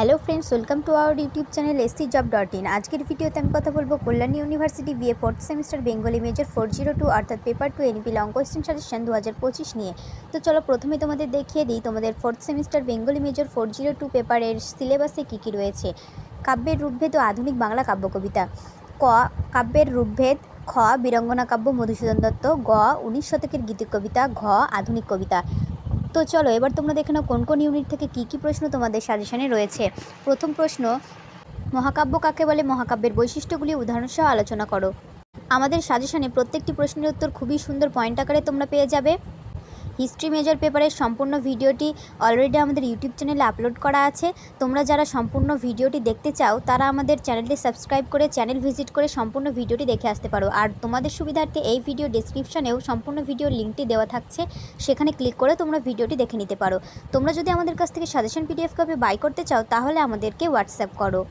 Hello friends welcome to our YouTube channel SC job dot in আজকের ভিডিওতে আমি কথা বলব Kalyani University BA fourth semester Bengali major four zero two অর্থাৎ paper two NP long question suggestion দু হাজার পঁচিশ নিয়ে। তো চলো প্রথমে তোমাদের দেখিয়ে দিই তোমাদের fourth semester Bengali major four zero two পেপারের সিলেবাসে কী কী রয়েছে। কাব্যের রূপভেদ ও আধুনিক বাংলা কাব্য কবিতা। ক, কাব্যের রূপভেদ, খ, বীরঙ্গনা কাব্য মধুসূদন দত্ত, গ, উনিশ শতকের গীতিক কবিতা, ঘ, আধুনিক কবিতা। তো চলো, এবার তোমরা দেখে নাও কোন কোন ইউনিট থেকে কি কি প্রশ্ন তোমাদের সাজেশানে রয়েছে। প্রথম প্রশ্ন, মহাকাব্য কাকে বলে? মহাকাব্যের বৈশিষ্ট্যগুলি উদাহরণসহ আলোচনা করো। আমাদের সাজেশনে প্রত্যেকটি প্রশ্নের উত্তর খুবই সুন্দর পয়েন্ট আকারে তোমরা পেয়ে যাবে। হিস্ট্রি মেজর পেপারের সম্পূর্ণ ভিডিওটি অলরেডি আমাদের ইউটিউব চ্যানেলে আপলোড করা আছে। তোমরা যারা সম্পূর্ণ ভিডিওটি দেখতে চাও, তারা আমাদের চ্যানেলটি সাবস্ক্রাইব করে চ্যানেল ভিজিট করে সম্পূর্ণ ভিডিওটি দেখে আসতে পারো। আর তোমাদের সুবিধার্থে এই ভিডিও ডেসক্রিপশনেও সম্পূর্ণ ভিডিওর লিঙ্কটি দেওয়া থাকছে। সেখানে ক্লিক করে তোমরা ভিডিওটি দেখে নিতে পারো। তোমরা যদি আমাদের কাছ থেকে সাজেশন পিডিএফ কপি বাই করতে চাও, তাহলে আমাদেরকে হোয়াটসঅ্যাপ করো।